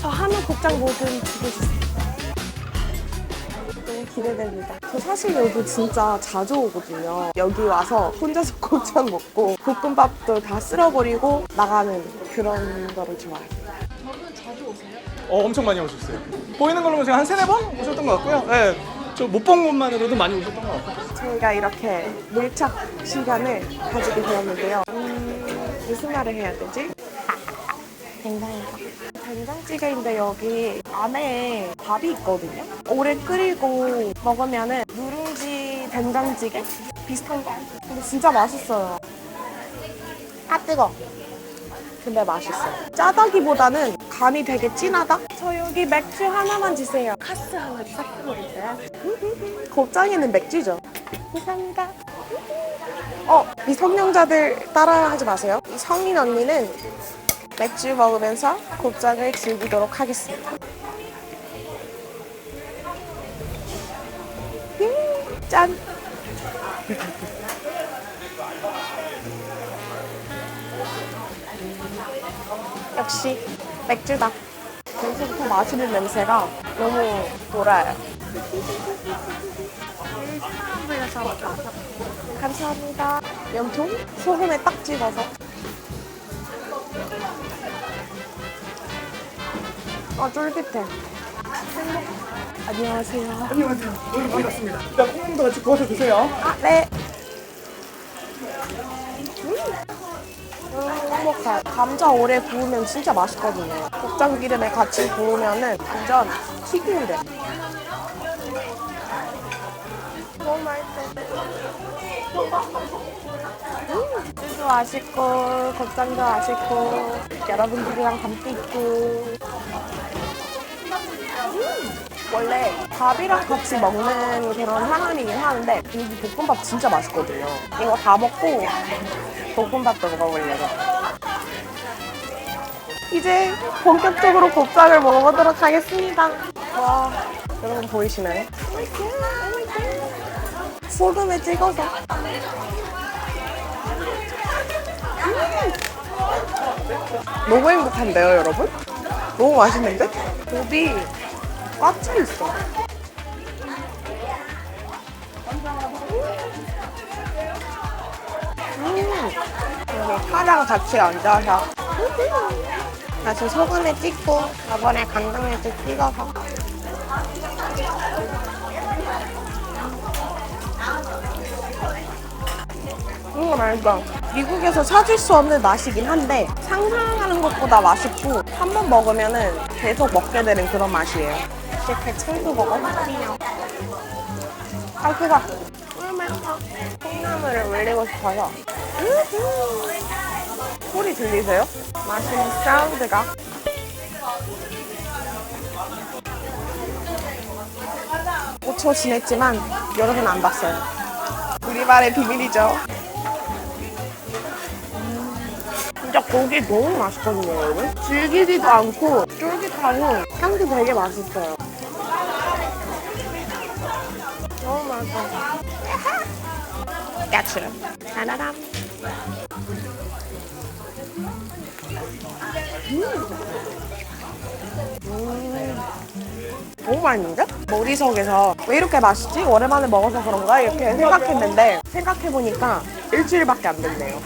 저 한우 곱창 뭐든 두개 주세요. 기대됩니다. 저 사실 여기 진짜 자주 오거든요. 여기 와서 혼자서 곱창 먹고 볶음밥도 다 쓸어버리고 나가는 그런 거를 좋아해요. 어, 엄청 많이 오셨어요. 보이는 걸로 제가 한 세네 번 오셨던 것 같고요. 네. 저못 본 것만으로도 많이 오셨던 것 같아요. 저희가 이렇게 밀착 시간을 가지게 되었는데요. 음, 무슨 말을 해야 되지? 된장이다. 된장찌개인데 여기 안에 밥이 있거든요. 오래 끓이고 먹으면은 누룽지 된장찌개 비슷한 거. 근데 진짜 맛있어요. 아 뜨거. 근데 맛있어요. 짜다기보다는 간이 되게 진하다. 저 여기 맥주 하나만 주세요. 카스 하나 부탁드릴게요. 곱창에는 맥주죠. 감사합니다. 어, 미성년자들 따라하지 마세요. 이 성인 언니는 맥주 먹으면서 곱창을 즐기도록 하겠습니다. 음, 짠! 역시 맥주다. 벌써부터 마시는 냄새가 너무 돌아요. 감사합니다. 염통 소금에 딱 찍어서. 아 쫄깃해. 안녕하세요. 안녕하세요. 오늘 반갑습니다. 일단 콩도 같이 구워서 주세요. 아 네. 음. 음, 행복해. 감자 오래 구우면 진짜 맛있거든요. 곱창 기름에 같이 구우면은 완전 튀긴데. 너무 맛있어. 음, 찌도 맛있고, 곱창도 맛있고, 여러분들이랑 함께 있고. 원래 밥이랑 같이 먹는 그런 한원이긴 하는데 여기 볶음밥 진짜 맛있거든요. 이거 다 먹고 볶음밥도 먹어보려고. 이제 본격적으로 곱창을 먹어보도록 하겠습니다. 와, 여러분 보이시나요? 소금에 찍어서. 음! 너무 행복한데요, 여러분? 너무 맛있는데? 곱이 꽉차 있어. 음, 여기 파랑 같이 얹어서. 다시 소금에 찍고, 저번에 간장에도 찍어서. 음, 맛있어. 미국에서 찾을 수 없는 맛이긴 한데, 상상하는 것보다 맛있고, 한 번 먹으면은 계속 먹게 되는 그런 맛이에요. 이렇게 청도 먹어볼게요. 아, 그거. 콩나물을 올리고 싶어서. 우후. 소리 들리세요? 맛있는 사운드가. 오초 지냈지만 여러분 안 봤어요. 우리 말의 비밀이죠. 진짜 고기 너무 맛있거든요, 여러분. 질기지도 않고 쫄깃하고 향도 되게 맛있어요. 너무 맛있어. 야채. 짜라람. 음. 너무 맛있는데? 머리석에서 왜 이렇게 맛있지? 오랜만에 먹어서 그런가? 이렇게 생각했는데 생각해보니까 일주일밖에 안 됐네요.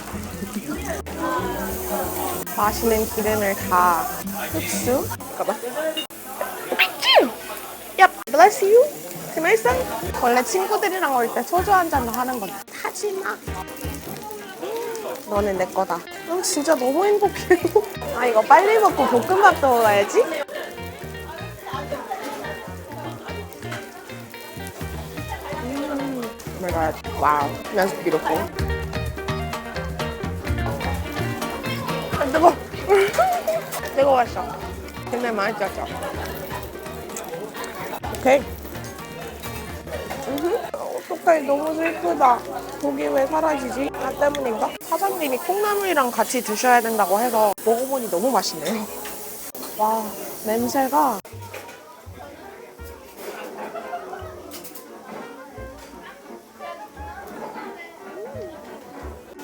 마시는 기름을 다 흡수. 잠깐만. 야, bless you. 그 말씀? 원래 친구들이랑 올 때 소주 한 잔도 하는 건데 타지 마. 너는 내 거다. 어, 진짜 너무 행복해. 아, 이거 빨리 먹고 볶음밥도 먹어야지. 음, god. Wow. That's beautiful. 아, 뜨거. 뜨거웠어. 근데 맛있었죠. 오케이. 음, 색깔 너무 슬프다. 고기 왜 사라지지? 나 때문인가? 사장님이 콩나물이랑 같이 드셔야 된다고 해서 먹어보니 너무 맛있네요. 와, 냄새가.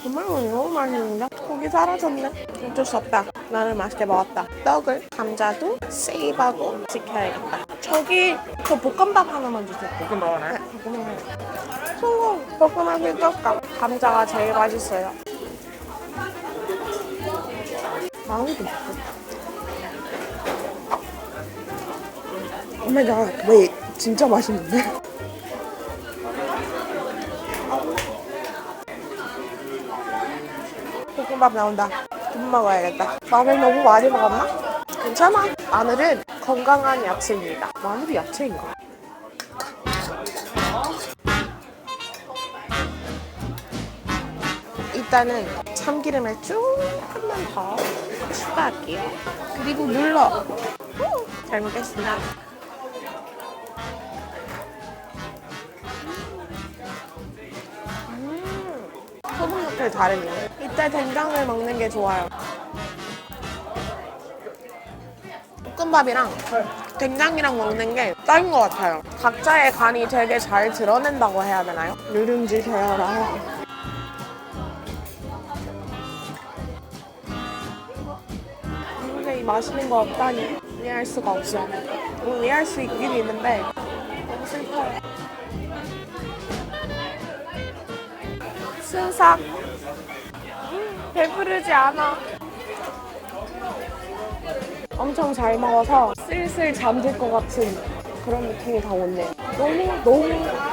정말 너무 맛있는데? 고기 사라졌네. 어쩔 수 없다. 나는 맛있게 먹었다. 떡을, 감자도 세입하고 지켜야겠다. 저기 저 볶음밥 하나만 주세요. 볶음밥 하나요? 네, 성공! 볶음밥 필떡감. 감자가 제일 맛있어요. 마음도 맛있어. 오마이갓, 왜 진짜 맛있는데? 볶음밥 나온다. 좀 먹어야겠다. 마늘 너무 많이 먹었나? 괜찮아. 마늘은 건강한 야채입니다. 마늘이 야채인가? 일단은 참기름을 조금만 더 추가할게요. 그리고 눌러. 후, 잘 먹겠습니다. 음, 소금 맛이 다르네요. 이때 된장을 먹는 게 좋아요. 볶음밥이랑 된장이랑 먹는 게 딱인 것 같아요. 각자의 간이 되게 잘 드러낸다고 해야 되나요? 누룽지 되어라. 맛있는 거 없다니 이해할 수가 없어. 뭐 이해할 수 있긴 있는데 너무 슬퍼요. 순삭. 음, 배부르지 않아. 엄청 잘 먹어서 슬슬 잠들 것 같은 그런 느낌이 다 오네요. 너무 너무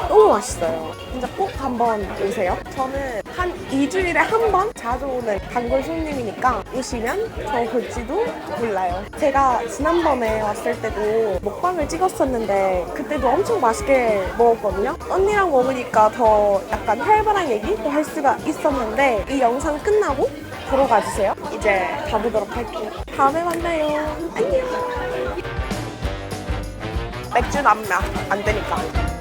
너무 맛있어요. 진짜 꼭 한번 오세요. 저는 한 2주일에 한 번 자주 오는 단골 손님이니까 오시면 저 볼지도 몰라요. 제가 지난번에 왔을 때도 먹방을 찍었었는데 그때도 엄청 맛있게 먹었거든요. 언니랑 먹으니까 더 약간 활발한 얘기도 할 수가 있었는데 이 영상 끝나고 보러 가주세요. 이제 가보도록 할게요. 다음에 만나요. 안녕. 맥주 남면 안 되니까.